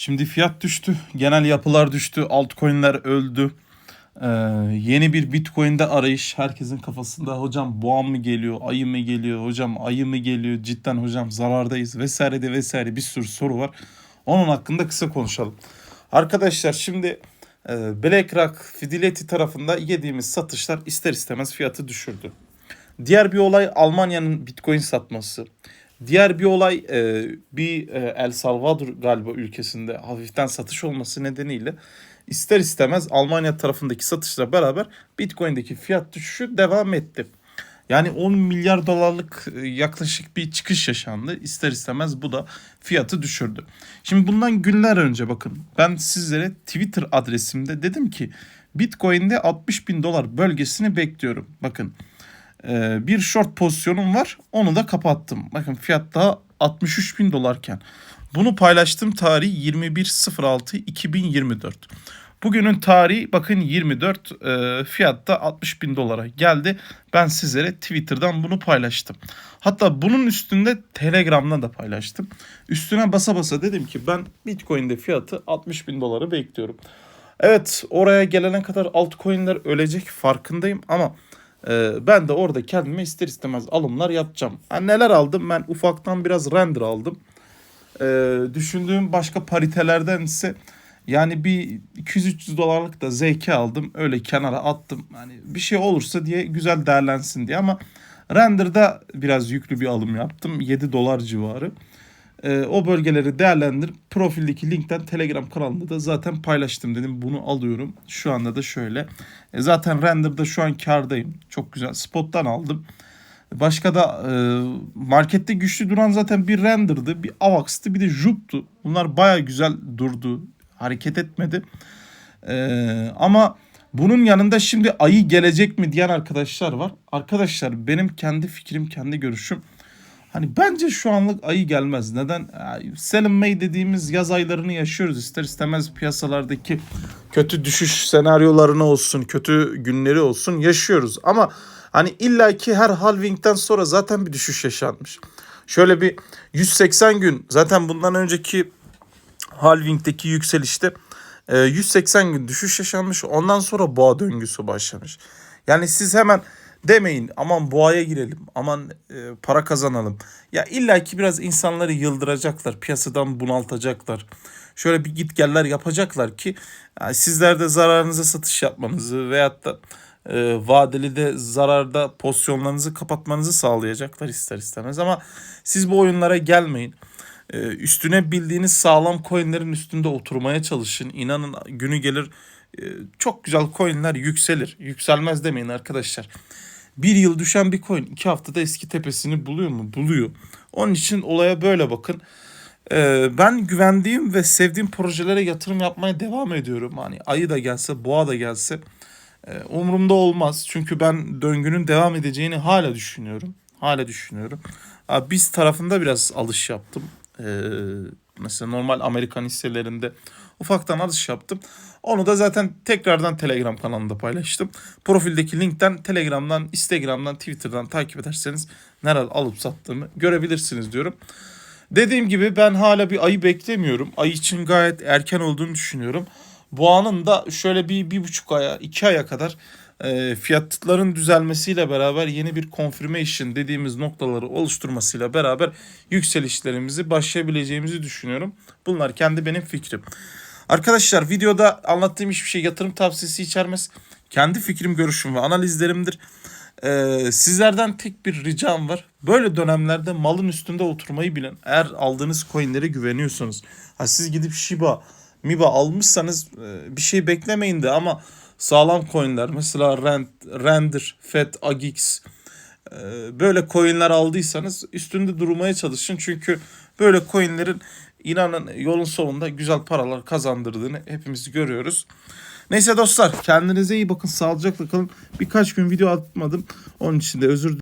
Şimdi fiyat düştü. Genel yapılar düştü. Altcoin'ler öldü. Ee, yeni bir Bitcoin'de arayış. Herkesin kafasında hocam boğa mı geliyor, ayı mı geliyor, hocam ayı mı geliyor, cidden hocam zarardayız vesaire de vesaire bir sürü soru var. Onun hakkında kısa konuşalım. Arkadaşlar şimdi e, BlackRock, Fidelity tarafında yediğimiz satışlar ister istemez fiyatı düşürdü. Diğer bir olay Almanya'nın Bitcoin satması. Diğer bir olay e, bir e, El Salvador galiba ülkesinde hafiften satış olması nedeniyle ister istemez Almanya tarafındaki satışla beraber Bitcoin'deki fiyat düşüşü devam etti. Yani 10 milyar dolarlık e, yaklaşık bir çıkış yaşandı. İster istemez bu da fiyatı düşürdü. Şimdi bundan günler önce bakın ben sizlere Twitter adresimde dedim ki Bitcoin'de 60 bin dolar bölgesini bekliyorum. Bakın ee, bir short pozisyonum var. Onu da kapattım. Bakın fiyat daha 63 bin dolarken. Bunu paylaştığım tarih 21.06.2024. Bugünün tarihi bakın 24 e, fiyatta 60 bin dolara geldi. Ben sizlere Twitter'dan bunu paylaştım. Hatta bunun üstünde Telegram'da da paylaştım. Üstüne basa basa dedim ki ben Bitcoin'de fiyatı 60 bin doları bekliyorum. Evet oraya gelene kadar altcoin'ler ölecek farkındayım ama ee, ben de orada kendime ister istemez alımlar yapacağım. Ha, neler aldım? Ben ufaktan biraz render aldım. Ee, düşündüğüm başka paritelerden ise yani bir 200-300 dolarlık da ZK aldım. Öyle kenara attım. Hani bir şey olursa diye güzel değerlensin diye ama render'da biraz yüklü bir alım yaptım. 7 dolar civarı. Ee, o bölgeleri değerlendir. Profildeki linkten Telegram kanalında da zaten paylaştım dedim. Bunu alıyorum. Şu anda da şöyle. E, zaten render'da şu an kardayım. Çok güzel. Spot'tan aldım. Başka da e, markette güçlü duran zaten bir render'dı, bir avax'tı, bir de jup'tu. Bunlar baya güzel durdu. Hareket etmedi. E, ama bunun yanında şimdi ayı gelecek mi diyen arkadaşlar var. Arkadaşlar benim kendi fikrim, kendi görüşüm. Hani bence şu anlık ayı gelmez. Neden? Selim May dediğimiz yaz aylarını yaşıyoruz. İster istemez piyasalardaki kötü düşüş senaryolarını olsun, kötü günleri olsun yaşıyoruz. Ama hani illaki her halvingden sonra zaten bir düşüş yaşanmış. Şöyle bir 180 gün zaten bundan önceki halvingdeki yükselişte 180 gün düşüş yaşanmış. Ondan sonra boğa döngüsü başlamış. Yani siz hemen demeyin aman boğaya girelim aman e, para kazanalım. Ya illaki biraz insanları yıldıracaklar piyasadan bunaltacaklar. Şöyle bir git geller yapacaklar ki yani sizler de zararınıza satış yapmanızı veyahut da e, vadeli de zararda pozisyonlarınızı kapatmanızı sağlayacaklar ister istemez. Ama siz bu oyunlara gelmeyin. E, üstüne bildiğiniz sağlam coinlerin üstünde oturmaya çalışın. İnanın günü gelir çok güzel coinler yükselir. Yükselmez demeyin arkadaşlar. Bir yıl düşen bir coin iki haftada eski tepesini buluyor mu? Buluyor. Onun için olaya böyle bakın. Ee, ben güvendiğim ve sevdiğim projelere yatırım yapmaya devam ediyorum. Hani ayı da gelse, boğa da gelse e, umurumda olmaz. Çünkü ben döngünün devam edeceğini hala düşünüyorum. Hala düşünüyorum. Biz tarafında biraz alış yaptım. Mesela normal Amerikan hisselerinde ufaktan alış yaptım. Onu da zaten tekrardan Telegram kanalında paylaştım. Profildeki linkten Telegram'dan, Instagram'dan, Twitter'dan takip ederseniz nerede alıp sattığımı görebilirsiniz diyorum. Dediğim gibi ben hala bir ayı beklemiyorum. Ay için gayet erken olduğunu düşünüyorum. Boğanın da şöyle bir, bir buçuk aya, iki aya kadar e, fiyatların düzelmesiyle beraber yeni bir confirmation dediğimiz noktaları oluşturmasıyla beraber yükselişlerimizi başlayabileceğimizi düşünüyorum. Bunlar kendi benim fikrim. Arkadaşlar videoda anlattığım hiçbir şey yatırım tavsiyesi içermez. Kendi fikrim, görüşüm ve analizlerimdir. Ee, sizlerden tek bir ricam var. Böyle dönemlerde malın üstünde oturmayı bilen, eğer aldığınız coinlere güveniyorsanız, ha siz gidip Shiba, Miba almışsanız e, bir şey beklemeyin de ama sağlam coinler mesela Rand, Render, FED, AGX e, böyle coinler aldıysanız üstünde durmaya çalışın. Çünkü böyle coinlerin inanın yolun sonunda güzel paralar kazandırdığını hepimiz görüyoruz. Neyse dostlar kendinize iyi bakın sağlıcakla kalın. Birkaç gün video atmadım. Onun için de özür